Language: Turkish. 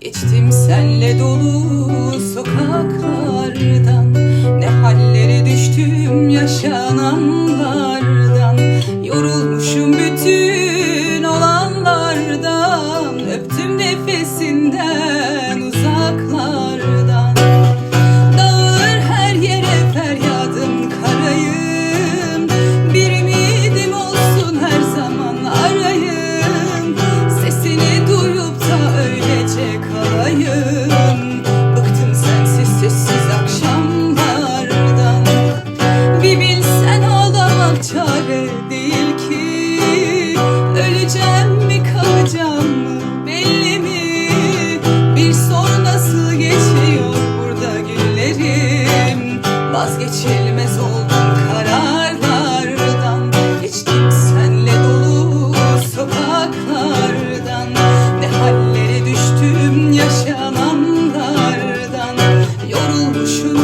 Geçtim senle dolu sokaklardan. Ne hallere düştüm yaşananlardan. Yorulmuşum bütün olanlardan. Öptüm nefesinden Vazgeçilmez oldum kararlardan. Geçtim senle dolu sokaklardan. Ne hallere düştüm yaşananlardan. Yorulmuşum